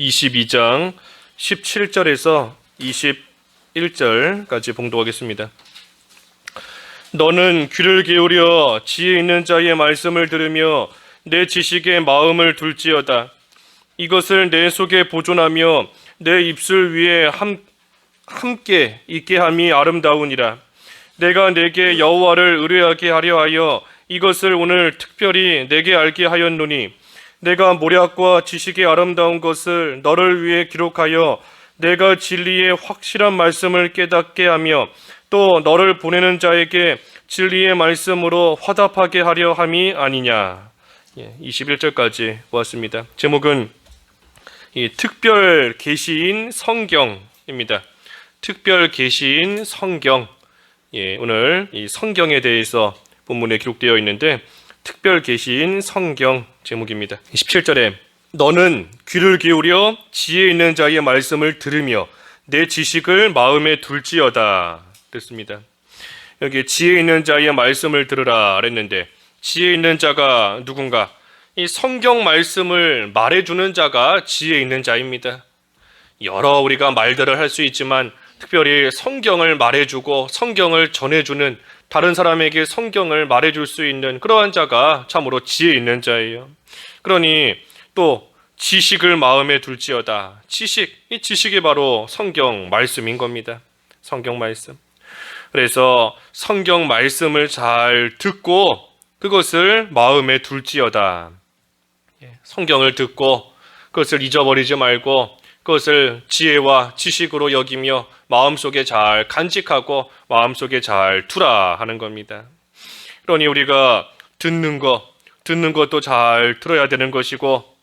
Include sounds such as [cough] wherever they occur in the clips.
22장 17절에서 21절까지 봉독하겠습니다. 너는 귀를 기울여 지혜 있는 자의 말씀을 들으며 내 지식에 마음을 둘지어다. 이것을 내 속에 보존하며 내 입술 위에 함, 함께 있게 함이 아름다우니라. 내가 내게 여호와를 의뢰하게 하려 하여 이것을 오늘 특별히 내게 알게 하였노니 내가 모략과 지식의 아름다운 것을 너를 위해 기록하여 내가 진리의 확실한 말씀을 깨닫게 하며 또 너를 보내는 자에게 진리의 말씀으로 화답하게 하려 함이 아니냐. 예, 21절까지 보았습니다. 제목은 이 특별 계시인 성경입니다. 특별 계시인 성경. 예, 오늘 이 성경에 대해서 본문에 기록되어 있는데 특별 계시인 성경 제목입니다. 17절에 너는 귀를 기울여 지혜 있는 자의 말씀을 들으며 내 지식을 마음에 둘지어다 그랬습니다. 여기 지혜 있는 자의 말씀을 들으라 그랬는데 지혜 있는 자가 누군가? 이 성경 말씀을 말해주는 자가 지혜 있는 자입니다. 여러 우리가 말들을 할 수 있지만 특별히 성경을 말해주고 성경을 전해주는 다른 사람에게 성경을 말해줄 수 있는 그러한 자가 참으로 지혜 있는 자예요. 그러니 또 지식을 마음에 둘지어다. 지식, 이 지식이 바로 성경 말씀인 겁니다. 성경 말씀. 그래서 성경 말씀을 잘 듣고 그것을 마음에 둘지어다. 예, 성경을 듣고 그것을 잊어버리지 말고 그것을 지혜와 지식으로 여기며 마음속에 잘 간직하고 마음속에 잘 두라 하는 겁니다. 그러니 우리가 듣는 것, 듣는 것도 잘 들어야 되는 것이고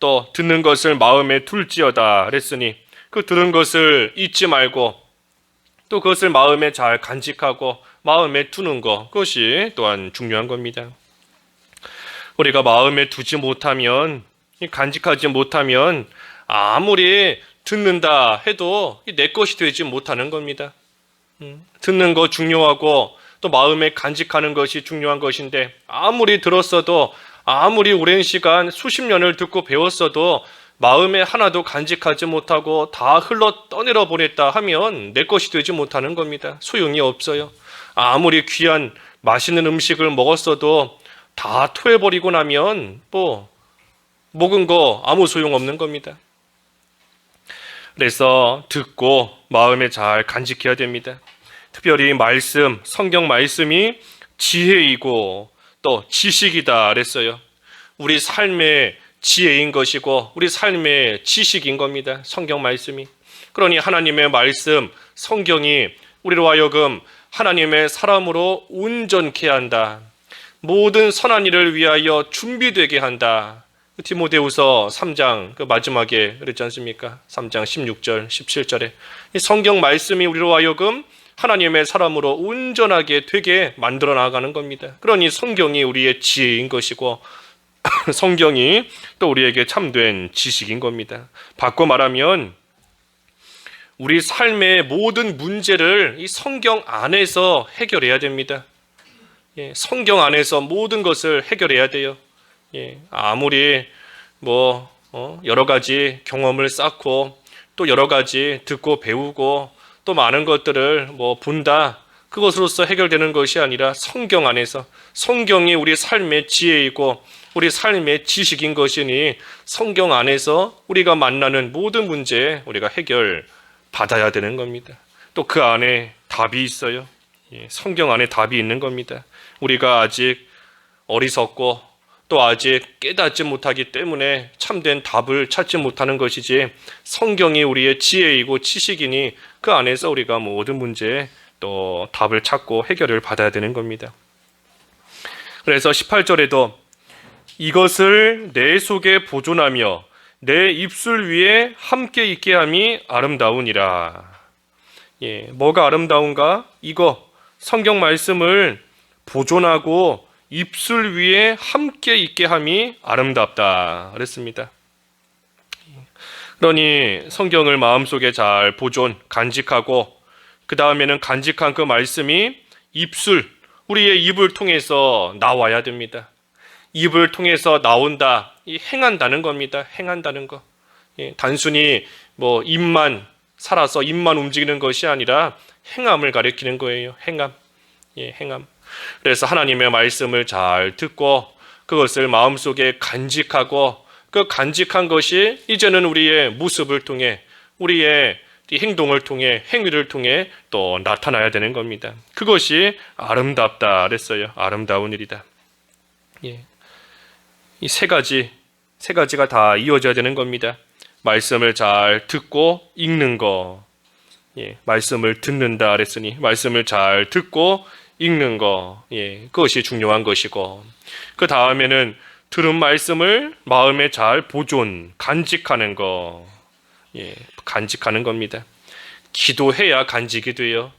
또 듣는 것을 마음에 둘지어다 그랬으니 그 들은 것을 잊지 말고 또 그것을 마음에 잘 간직하고 마음에 두는 것 그것이 또한 중요한 겁니다. 우리가 마음에 두지 못하면 간직하지 못하면 아무리 듣는다 해도 내 것이 되지 못하는 겁니다. 음, 듣는 거 중요하고 또 마음에 간직하는 것이 중요한 것인데 아무리 들었어도 아무리 오랜 시간 수십 년을 듣고 배웠어도 마음에 하나도 간직하지 못하고 다 흘러 떠내려 보냈다 하면 내 것이 되지 못하는 겁니다. 소용이 없어요. 아무리 귀한 맛있는 음식을 먹었어도 다 토해버리고 나면 뭐 먹은 거 아무 소용 없는 겁니다. 그래서 듣고 마음에 잘 간직해야 됩니다. 특별히 말씀, 성경 말씀이 지혜이고 또 지식이다 그랬어요. 우리 삶의 지혜인 것이고 우리 삶의 지식인 겁니다. 성경 말씀이. 그러니 하나님의 말씀, 성경이 우리로 하여금 하나님의 사람으로 온전케 한다. 모든 선한 일을 위하여 준비되게 한다. 디모데후서 3장 그 마지막에 그랬지 않습니까? 3장 16절, 17절에 이 성경 말씀이 우리로 하여금 하나님의 사람으로 온전하게 되게 만들어 나가는 겁니다. 그러니 성경이 우리의 지혜인 것이고 [coughs] 성경이 또 우리에게 참된 지식인 겁니다. 바꿔 말하면 우리 삶의 모든 문제를 이 성경 안에서 해결해야 됩니다. 예, 성경 안에서 모든 것을 해결해야 돼요. 예, 아무리 뭐 어, 여러 가지 경험을 쌓고 또 여러 가지 듣고 배우고 또 많은 것들을 뭐 본다 그것으로서 해결되는 것이 아니라 성경 안에서 성경이 우리 삶의 지혜이고 우리 삶의 지식인 것이니 성경 안에서 우리가 만나는 모든 문제 우리가 해결 받아야 되는 겁니다. 또 그 안에 답이 있어요. 예, 성경 안에 답이 있는 겁니다. 우리가 아직 어리석고 또 아직 깨닫지 못하기 때문에 참된 답을 찾지 못하는 것이지 성경이 우리의 지혜이고 지식이니 그 안에서 우리가 모든 문제에 또 답을 찾고 해결을 받아야 되는 겁니다. 그래서 18절에도 이것을 내 속에 보존하며 내 입술 위에 함께 있게 함이 아름다우니라. 예, 뭐가 아름다운가? 이거 성경 말씀을 보존하고 입술 위에 함께 있게 함이 아름답다. 그랬습니다. 그러니 성경을 마음속에 잘 보존, 간직하고 그 다음에는 간직한 그 말씀이 입술, 우리의 입을 통해서 나와야 됩니다. 입을 통해서 나온다. 이 행한다는 겁니다. 행한다는 거. 예, 단순히 뭐 입만 살아서 입만 움직이는 것이 아니라 행함을 가리키는 거예요. 행함. 예, 행함. 그래서 하나님의 말씀을 잘 듣고 그것을 마음속에 간직하고 그 간직한 것이 이제는 우리의 모습을 통해 우리의 이 행동을 통해 행위를 통해 또 나타나야 되는 겁니다. 그것이 아름답다 그랬어요. 아름다운 일이다. 예. 이 세 가지 세 가지가 다 이어져야 되는 겁니다. 말씀을 잘 듣고 읽는 거. 예. 말씀을 듣는다 그랬으니 말씀을 잘 듣고 읽는 거. 예. 그것이 중요한 것이고. 그 다음에는 들은 말씀을 마음에 잘 보존, 간직하는 거. 예, 간직하는 겁니다. 기도해야 간직이 돼요.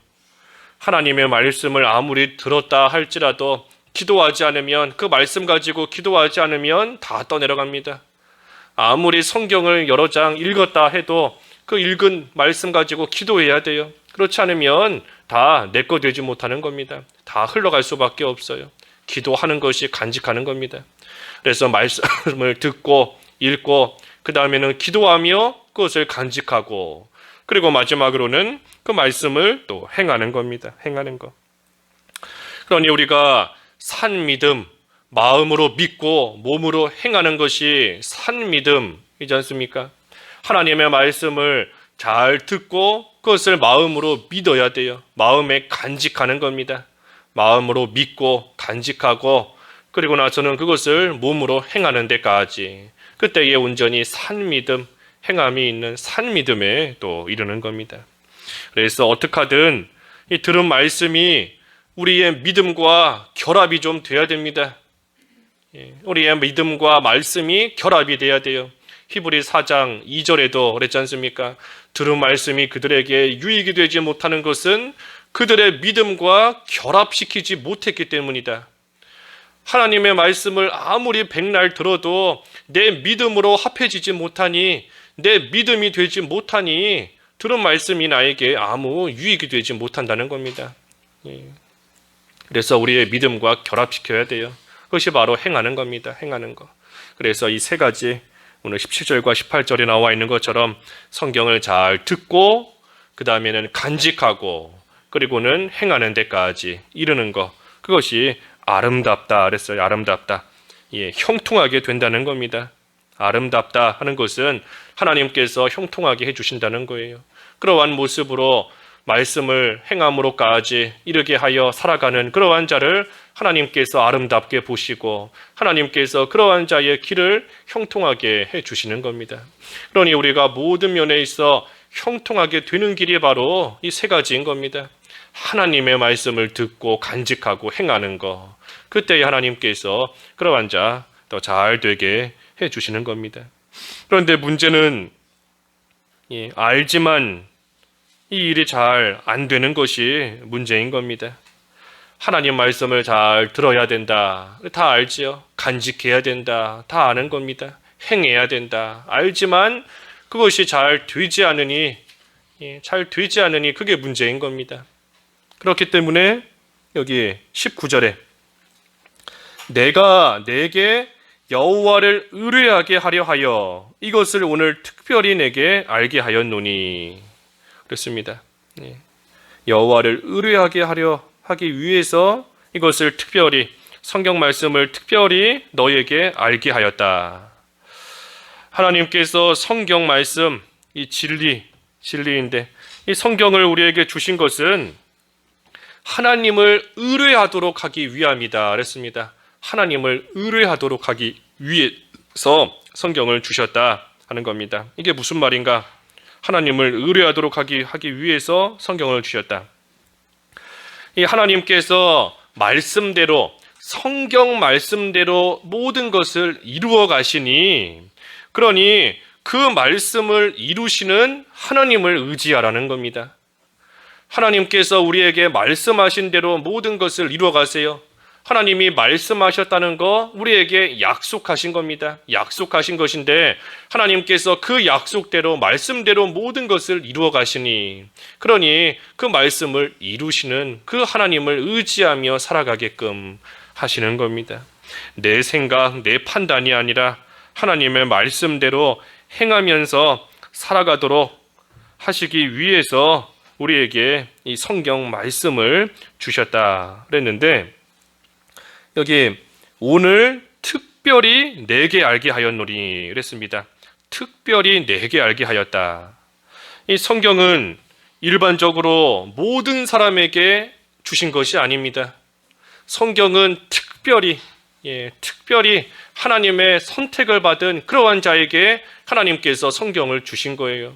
하나님의 말씀을 아무리 들었다 할지라도 기도하지 않으면 그 말씀 가지고 기도하지 않으면 다 떠내려갑니다. 아무리 성경을 여러 장 읽었다 해도 그 읽은 말씀 가지고 기도해야 돼요. 그렇지 않으면 다내거 되지 못하는 겁니다. 다 흘러갈 수밖에 없어요. 기도하는 것이 간직하는 겁니다. 그래서 말씀을 [laughs] 듣고 읽고 그 다음에는 기도하며 그것을 간직하고 그리고 마지막으로는 그 말씀을 또 행하는 겁니다. 행하는 것. 그러니 우리가 산 믿음, 마음으로 믿고 몸으로 행하는 것이 산 믿음이지 않습니까? 하나님의 말씀을 잘 듣고 그것을 마음으로 믿어야 돼요. 마음에 간직하는 겁니다. 마음으로 믿고 간직하고 그리고 나서는 그것을 몸으로 행하는 데까지 그때의 온전히 산 믿음, 행함이 있는 산 믿음에 또 이르는 겁니다. 그래서 어떻게 하든 이 들은 말씀이 우리의 믿음과 결합이 좀 돼야 됩니다. 예, 우리의 믿음과 말씀이 결합이 돼야 돼요. 히브리 4장 2절에도 그랬지 않습니까? 들은 말씀이 그들에게 유익이 되지 못하는 것은 그들의 믿음과 결합시키지 못했기 때문이다. 하나님의 말씀을 아무리 백날 들어도 내 믿음으로 합해지지 못하니 내 믿음이 되지 못하니 들은 말씀이 나에게 아무 유익이 되지 못한다는 겁니다. 예. 그래서 우리의 믿음과 결합시켜야 돼요. 그것이 바로 행하는 겁니다. 행하는 거. 그래서 이 세 가지 오늘 17절과 18절에 나와 있는 것처럼 성경을 잘 듣고 그 다음에는 간직하고 그리고는 행하는 데까지 이르는 것 그것이 아름답다 그랬어요. 아름답다. 예, 형통하게 된다는 겁니다. 아름답다 하는 것은 하나님께서 형통하게 해 주신다는 거예요. 그러한 모습으로 말씀을 행함으로까지 이르게 하여 살아가는 그러한 자를 하나님께서 아름답게 보시고 하나님께서 그러한 자의 길을 형통하게 해 주시는 겁니다. 그러니 우리가 모든 면에 있어 형통하게 되는 길이 바로 이 세 가지인 겁니다. 하나님의 말씀을 듣고 간직하고 행하는 것. 그때 하나님께서 그러한 자 더 잘 되게 해 주시는 겁니다. 그런데 문제는 예, 알지만 이 일이 잘 안 되는 것이 문제인 겁니다. 하나님 말씀을 잘 들어야 된다. 다 알지요. 간직해야 된다. 다 아는 겁니다. 행해야 된다. 알지만 그것이 잘 되지 않으니 예, 잘 되지 않으니 그게 문제인 겁니다. 그렇기 때문에 여기 19절에 내가 내게 여호와를 의뢰하게 하려 하여 이것을 오늘 특별히 내게 알게 하였노니 그렇습니다. 예. 여호와를 의뢰하게 하려 하기 위해서 이것을 특별히 성경 말씀을 특별히 너에게 알게 하였다. 하나님께서 성경 말씀 이 진리 진리인데 이 성경을 우리에게 주신 것은 하나님을 의뢰하도록 하기 위함이다. 그랬습니다. 하나님을 의뢰하도록 하기 위해서 성경을 주셨다 하는 겁니다. 이게 무슨 말인가? 하나님을 의뢰하도록 하기 하기 위해서 성경을 주셨다. 이 하나님께서 말씀대로 성경 말씀대로 모든 것을 이루어 가시니 그러니 그 말씀을 이루시는 하나님을 의지하라는 겁니다. 하나님께서 우리에게 말씀하신 대로 모든 것을 이루어 가세요. 하나님이 말씀하셨다는 거 우리에게 약속하신 겁니다. 약속하신 것인데 하나님께서 그 약속대로 말씀대로 모든 것을 이루어 가시니 그러니 그 말씀을 이루시는 그 하나님을 의지하며 살아가게끔 하시는 겁니다. 내 생각, 내 판단이 아니라 하나님의 말씀대로 행하면서 살아가도록 하시기 위해서 우리에게 이 성경 말씀을 주셨다 그랬는데 여기 오늘 특별히 내게 알게 하였노니 그랬습니다. 특별히 내게 알게 하였다. 이 성경은 일반적으로 모든 사람에게 주신 것이 아닙니다. 성경은 특별히 예, 특별히 하나님의 선택을 받은 그러한 자에게 하나님께서 성경을 주신 거예요.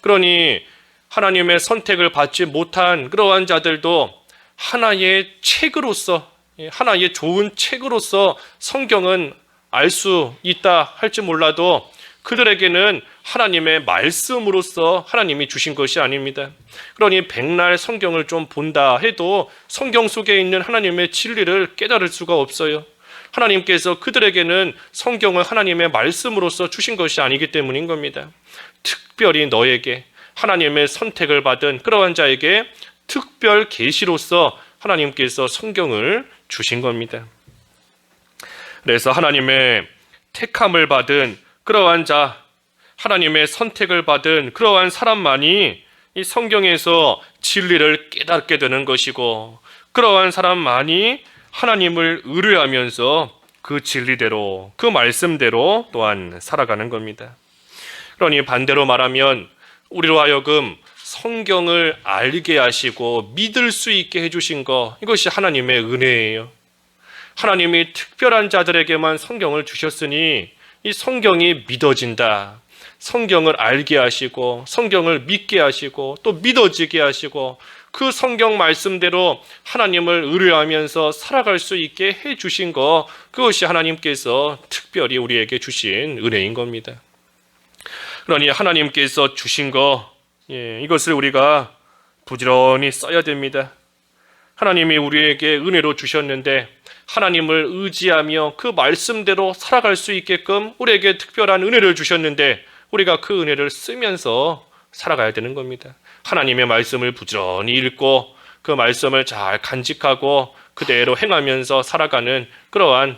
그러니 하나님의 선택을 받지 못한 그러한 자들도 하나의 책으로서 예, 하나의 좋은 책으로서 성경은 알 수 있다 할지 몰라도 그들에게는 하나님의 말씀으로서 하나님이 주신 것이 아닙니다. 그러니 백날 성경을 좀 본다 해도 성경 속에 있는 하나님의 진리를 깨달을 수가 없어요. 하나님께서 그들에게는 성경을 하나님의 말씀으로서 주신 것이 아니기 때문인 겁니다. 특별히 너에게 하나님의 선택을 받은 그러한 자에게 특별 계시로서 하나님께서 성경을 주신 겁니다. 그래서 하나님의 택함을 받은 그러한 자, 하나님의 선택을 받은 그러한 사람만이 이 성경에서 진리를 깨닫게 되는 것이고 그러한 사람만이 하나님을 의뢰하면서 그 진리대로 그 말씀대로 또한 살아가는 겁니다. 그러니 반대로 말하면 우리로 하여금 성경을 알게 하시고 믿을 수 있게 해주신 것 이것이 하나님의 은혜예요. 하나님이 특별한 자들에게만 성경을 주셨으니 이 성경이 믿어진다. 성경을 알게 하시고 성경을 믿게 하시고 또 믿어지게 하시고 그 성경 말씀대로 하나님을 의뢰하면서 살아갈 수 있게 해 주신 것 그것이 하나님께서 특별히 우리에게 주신 은혜인 겁니다. 그러니 하나님께서 주신 거 예, 이것을 우리가 부지런히 써야 됩니다. 하나님이 우리에게 은혜로 주셨는데 하나님을 의지하며 그 말씀대로 살아갈 수 있게끔 우리에게 특별한 은혜를 주셨는데 우리가 그 은혜를 쓰면서 살아가야 되는 겁니다. 하나님의 말씀을 부지런히 읽고 그 말씀을 잘 간직하고 그대로 행하면서 살아가는 그러한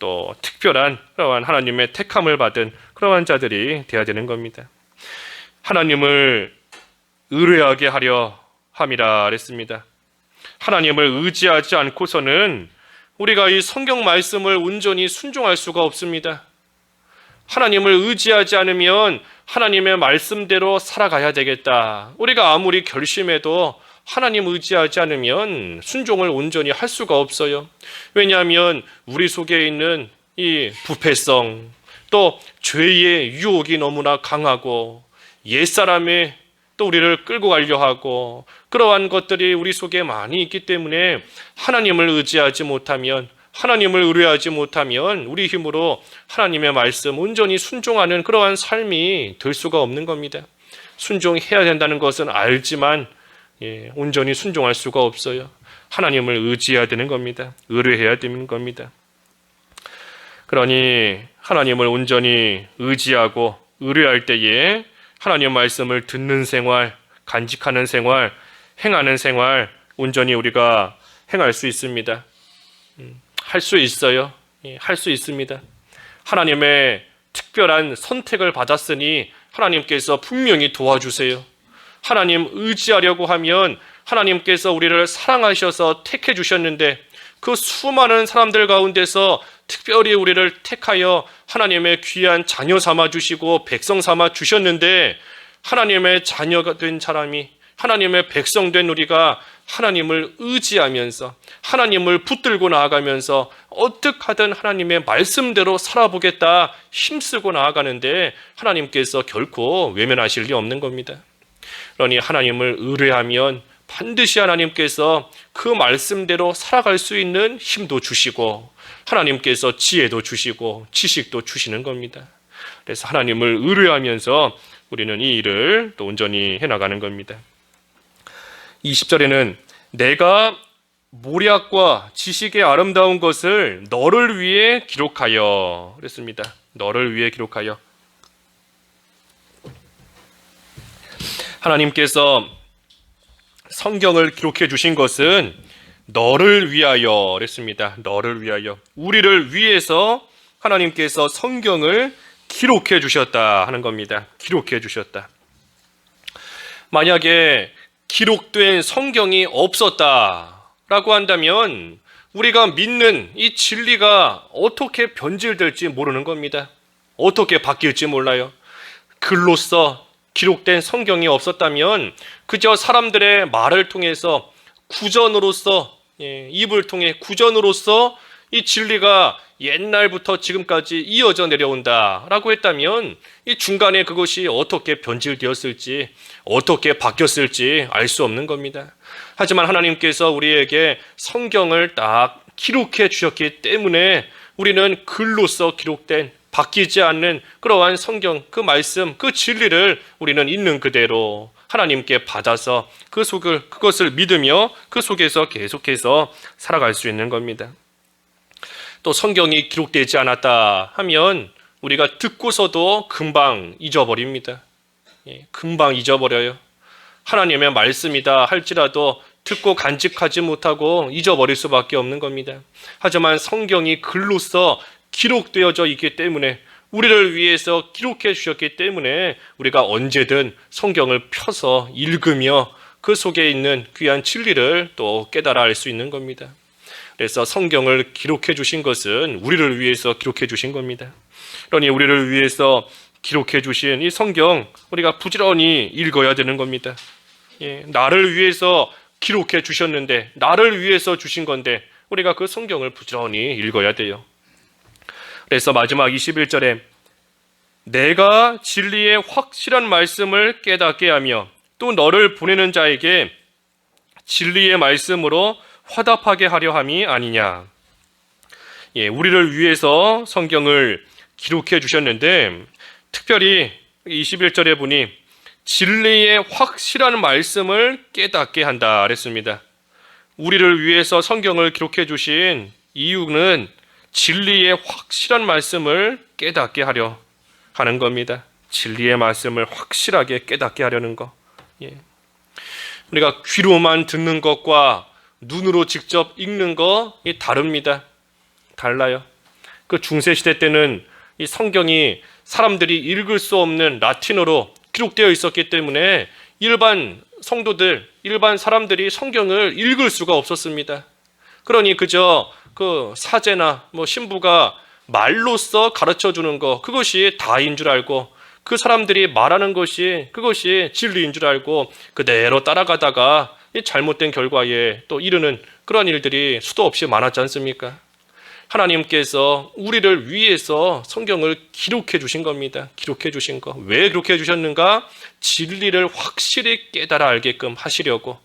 또 특별한 그러한 하나님의 택함을 받은 그러한 자들이 되어야 되는 겁니다. 하나님을 의뢰하게 하려 함이라 그랬습니다. 하나님을 의지하지 않고서는 우리가 이 성경 말씀을 온전히 순종할 수가 없습니다. 하나님을 의지하지 않으면 하나님의 말씀대로 살아가야 되겠다. 우리가 아무리 결심해도 하나님 의지하지 않으면 순종을 온전히 할 수가 없어요. 왜냐하면 우리 속에 있는 이 부패성, 또 죄의 유혹이 너무나 강하고 옛사람의 또 우리를 끌고 가려 하고 그러한 것들이 우리 속에 많이 있기 때문에 하나님을 의지하지 못하면 하나님을 의뢰하지 못하면 우리 힘으로 하나님의 말씀 온전히 순종하는 그러한 삶이 될 수가 없는 겁니다. 순종해야 된다는 것은 알지만 예, 온전히 순종할 수가 없어요. 하나님을 의지해야 되는 겁니다. 의뢰해야 되는 겁니다. 그러니 하나님을 온전히 의지하고 의뢰할 때에 하나님 말씀을 듣는 생활, 간직하는 생활, 행하는 생활 온전히 우리가 행할 수 있습니다. 할 수 있어요. 예, 할수 있습니다. 하나님의 특별한 선택을 받았으니 하나님께서 분명히 도와주세요. 하나님 의지하려고 하면 하나님께서 우리를 사랑하셔서 택해 주셨는데 그 수많은 사람들 가운데서 특별히 우리를 택하여 하나님의 귀한 자녀 삼아 주시고 백성 삼아 주셨는데 하나님의 자녀가 된 사람이 하나님의 백성 된 우리가 하나님을 의지하면서 하나님을 붙들고 나아가면서 어떻게 하든 하나님의 말씀대로 살아보겠다 힘쓰고 나아가는데 하나님께서 결코 외면하실 리 없는 겁니다. 그러니 하나님을 의뢰하면 반드시 하나님께서 그 말씀대로 살아갈 수 있는 힘도 주시고 하나님께서 지혜도 주시고 지식도 주시는 겁니다. 그래서 하나님을 의뢰하면서 우리는 이 일을 또 온전히 해나가는 겁니다. 20절에는 내가 모략과 지식의 아름다운 것을 너를 위해 기록하여 그랬습니다. 너를 위해 기록하여 하나님께서 성경을 기록해 주신 것은 너를 위하여 그랬습니다. 너를 위하여 우리를 위해서 하나님께서 성경을 기록해 주셨다 하는 겁니다. 기록해 주셨다. 만약에 기록된 성경이 없었다라고 한다면 우리가 믿는 이 진리가 어떻게 변질될지 모르는 겁니다. 어떻게 바뀔지 몰라요. 글로써 기록된 성경이 없었다면 그저 사람들의 말을 통해서 구전으로서 예, 입을 통해 구전으로서 이 진리가 옛날부터 지금까지 이어져 내려온다라고 했다면 이 중간에 그것이 어떻게 변질되었을지 어떻게 바뀌었을지 알 수 없는 겁니다. 하지만 하나님께서 우리에게 성경을 딱 기록해 주셨기 때문에 우리는 글로써 기록된 바뀌지 않는 그러한 성경 그 말씀 그 진리를 우리는 있는 그대로 하나님께 받아서 그 속을 그것을 믿으며 그 속에서 계속해서 살아갈 수 있는 겁니다. 또 성경이 기록되지 않았다 하면 우리가 듣고서도 금방 잊어버립니다. 예, 금방 잊어버려요. 하나님의 말씀이다 할지라도 듣고 간직하지 못하고 잊어버릴 수밖에 없는 겁니다. 하지만 성경이 글로써 기록되어져 있기 때문에 우리를 위해서 기록해 주셨기 때문에 우리가 언제든 성경을 펴서 읽으며 그 속에 있는 귀한 진리를 또 깨달아 알 수 있는 겁니다. 그래서 성경을 기록해 주신 것은 우리를 위해서 기록해 주신 겁니다. 그러니 우리를 위해서 기록해 주신 이 성경 우리가 부지런히 읽어야 되는 겁니다. 예, 나를 위해서 기록해 주셨는데 나를 위해서 주신 건데 우리가 그 성경을 부지런히 읽어야 돼요. 그래서 마지막 21절에 내가 진리의 확실한 말씀을 깨닫게 하며 또 너를 보내는 자에게 진리의 말씀으로 화답하게 하려 함이 아니냐. 예, 우리를 위해서 성경을 기록해 주셨는데 특별히 21절에 보니 진리의 확실한 말씀을 깨닫게 한다 그랬습니다. 우리를 위해서 성경을 기록해 주신 이유는 진리의 확실한 말씀을 깨닫게 하려 하는 겁니다. 진리의 말씀을 확실하게 깨닫게 하려는 거. 예. 우리가 귀로만 듣는 것과 눈으로 직접 읽는 거 다릅니다. 달라요. 그 중세 시대 때는 이 성경이 사람들이 읽을 수 없는 라틴어로 기록되어 있었기 때문에 일반 성도들, 일반 사람들이 성경을 읽을 수가 없었습니다. 그러니 그저 그 사제나 뭐 신부가 말로써 가르쳐 주는 거 그것이 다인 줄 알고 그 사람들이 말하는 것이 그것이 진리인 줄 알고 그대로 따라가다가 이 잘못된 결과에 또 이르는 그런 일들이 수도 없이 많았지 않습니까? 하나님께서 우리를 위해서 성경을 기록해 주신 겁니다. 기록해 주신 거. 왜 그렇게 해 주셨는가? 진리를 확실히 깨달아 알게끔 하시려고.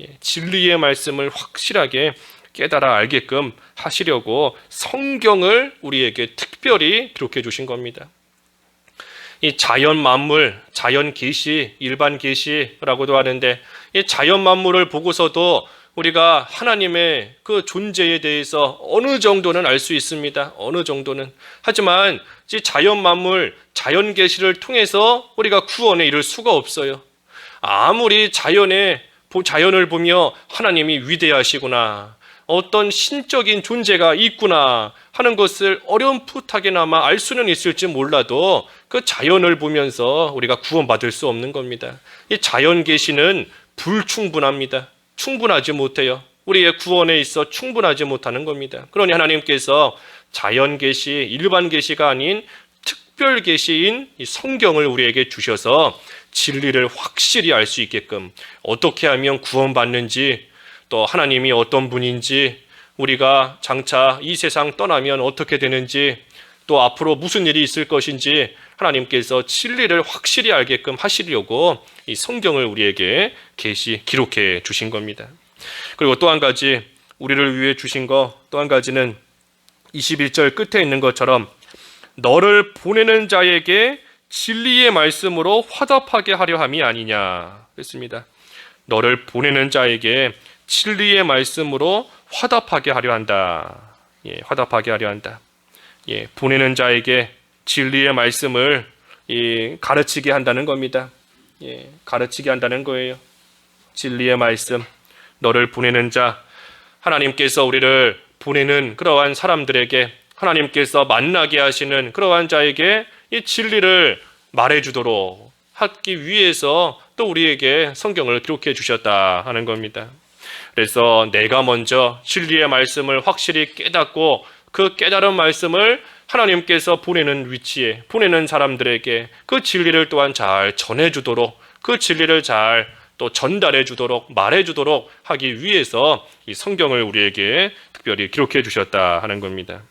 예, 진리의 말씀을 확실하게 깨달아 알게끔 하시려고 성경을 우리에게 특별히 기록해 주신 겁니다. 이 자연 만물, 자연 계시, 일반 계시라고도 하는데 이 자연 만물을 보고서도 우리가 하나님의 그 존재에 대해서 어느 정도는 알 수 있습니다. 어느 정도는. 하지만 이 자연 만물, 자연 계시를 통해서 우리가 구원에 이를 수가 없어요. 아무리 자연에 자연을 보며 하나님이 위대하시구나. 어떤 신적인 존재가 있구나 하는 것을 어렴풋하게나마 알 수는 있을지 몰라도 그 자연을 보면서 우리가 구원받을 수 없는 겁니다. 이 자연 계시는 불충분합니다. 충분하지 못해요. 우리의 구원에 있어 충분하지 못하는 겁니다. 그러니 하나님께서 자연 계시, 일반 계시가 아닌 특별 계시인 성경을 우리에게 주셔서 진리를 확실히 알 수 있게끔 어떻게 하면 구원받는지 또 하나님이 어떤 분인지 우리가 장차 이 세상 떠나면 어떻게 되는지 또 앞으로 무슨 일이 있을 것인지 하나님께서 진리를 확실히 알게끔 하시려고 이 성경을 우리에게 계시 기록해 주신 겁니다. 그리고 또 한 가지 우리를 위해 주신 거 또 한 가지는 21절 끝에 있는 것처럼 너를 보내는 자에게 진리의 말씀으로 화답하게 하려 함이 아니냐 그랬습니다. 너를 보내는 자에게 진리의 말씀으로 화답하게 하려 한다. 예, 화답하게 하려 한다. 예, 보내는 자에게 진리의 말씀을 예, 가르치게 한다는 겁니다. 예, 가르치게 한다는 거예요. 진리의 말씀, 너를 보내는 자, 하나님께서 우리를 보내는 그러한 사람들에게 하나님께서 만나게 하시는 그러한 자에게 이 진리를 말해주도록 하기 위해서 또 우리에게 성경을 기록해 주셨다 하는 겁니다. 그래서 내가 먼저 진리의 말씀을 확실히 깨닫고 그 깨달은 말씀을 하나님께서 보내는 위치에 보내는 사람들에게 그 진리를 또한 잘 전해주도록 그 진리를 잘 또 전달해 주도록 말해 주도록 하기 위해서 이 성경을 우리에게 특별히 기록해 주셨다 하는 겁니다.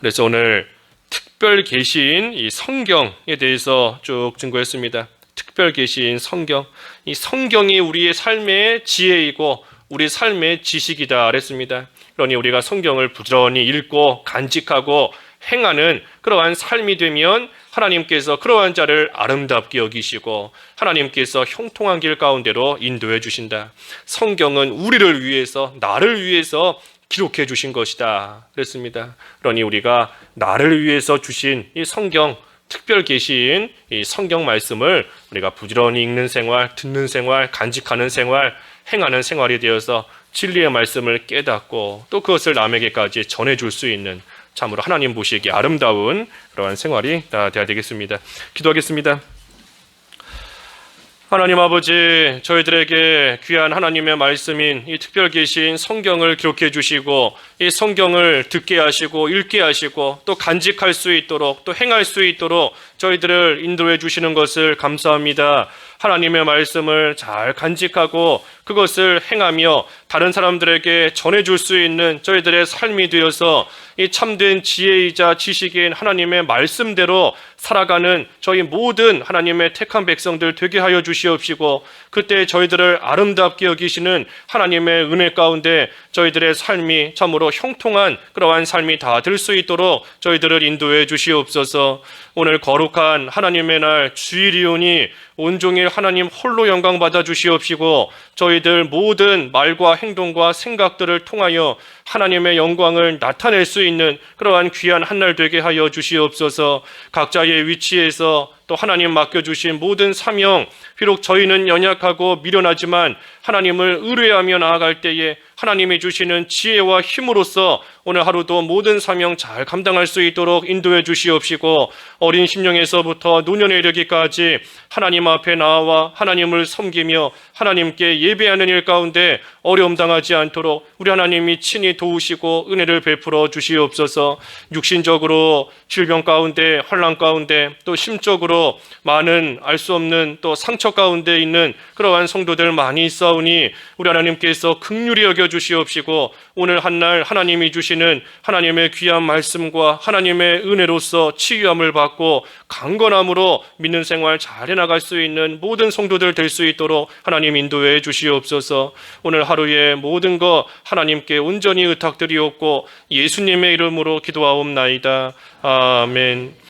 그래서 오늘 특별 계시인 이 성경에 대해서 쭉 증거했습니다. 특별 계시인 성경. 이 성경이 우리의 삶의 지혜이고 우리 삶의 지식이다 그랬습니다. 그러니 우리가 성경을 부지런히 읽고 간직하고 행하는 그러한 삶이 되면 하나님께서 그러한 자를 아름답게 여기시고 하나님께서 형통한 길 가운데로 인도해 주신다. 성경은 우리를 위해서 나를 위해서 기록해 주신 것이다. 그랬습니다. 그러니 우리가 나를 위해서 주신 이 성경 특별 계시인 이 성경 말씀을 우리가 부지런히 읽는 생활, 듣는 생활, 간직하는 생활, 행하는 생활이 되어서 진리의 말씀을 깨닫고 또 그것을 남에게까지 전해 줄 수 있는 참으로 하나님 보시기에 아름다운 그러한 생활이 다 되어야 되겠습니다. 기도하겠습니다. 하나님 아버지, 저희들에게 귀한 하나님의 말씀인 이 특별 계신 성경을 기록해 주시고 이 성경을 듣게 하시고 읽게 하시고 또 간직할 수 있도록 또 행할 수 있도록 저희들을 인도해 주시는 것을 감사합니다. 하나님의 말씀을 잘 간직하고 그것을 행하며 다른 사람들에게 전해줄 수 있는 저희들의 삶이 되어서 이 참된 지혜이자 지식인 하나님의 말씀대로 살아가는 저희 모든 하나님의 택한 백성들 되게 하여 주시옵시고 그때 저희들을 아름답게 여기시는 하나님의 은혜 가운데 저희들의 삶이 참으로 형통한 그러한 삶이 다 될 수 있도록 저희들을 인도해 주시옵소서 오늘 거룩 한 하나님의 날 주일이오니 온종일 하나님 홀로 영광 받아 주시옵시고 저희들 모든 말과 행동과 생각들을 통하여 하나님의 영광을 나타낼 수 있는 그러한 귀한 한 날 되게 하여 주시옵소서. 각자의 위치에서 또 하나님 맡겨주신 모든 사명, 비록 저희는 연약하고 미련하지만 하나님을 의뢰하며 나아갈 때에 하나님이 주시는 지혜와 힘으로써 오늘 하루도 모든 사명 잘 감당할 수 있도록 인도해 주시옵시고 어린 심령에서부터 노년에 이르기까지 하나님 앞에 나와 하나님을 섬기며 하나님께 예배하는 일 가운데 어려움 당하지 않도록 우리 하나님이 친히 도우시고 은혜를 베풀어 주시옵소서. 육신적으로 질병 가운데 환란 가운데 또 심적으로 많은 알 수 없는 또 상처 가운데 있는 그러한 성도들 많이 있사오니 우리 하나님께서 극률히 여겨 주시옵시고 오늘 한날 하나님이 주시는 하나님의 귀한 말씀과 하나님의 은혜로서 치유함을 받고 강건함으로 믿는 생활 잘 해나갈 수 있는 모든 성도들 될 수 있도록 하나님 인도해 주시옵소서. 오늘 하루의 모든 것 하나님께 온전히 의탁드리옵고 예수님의 이름으로 기도하옵나이다. 아멘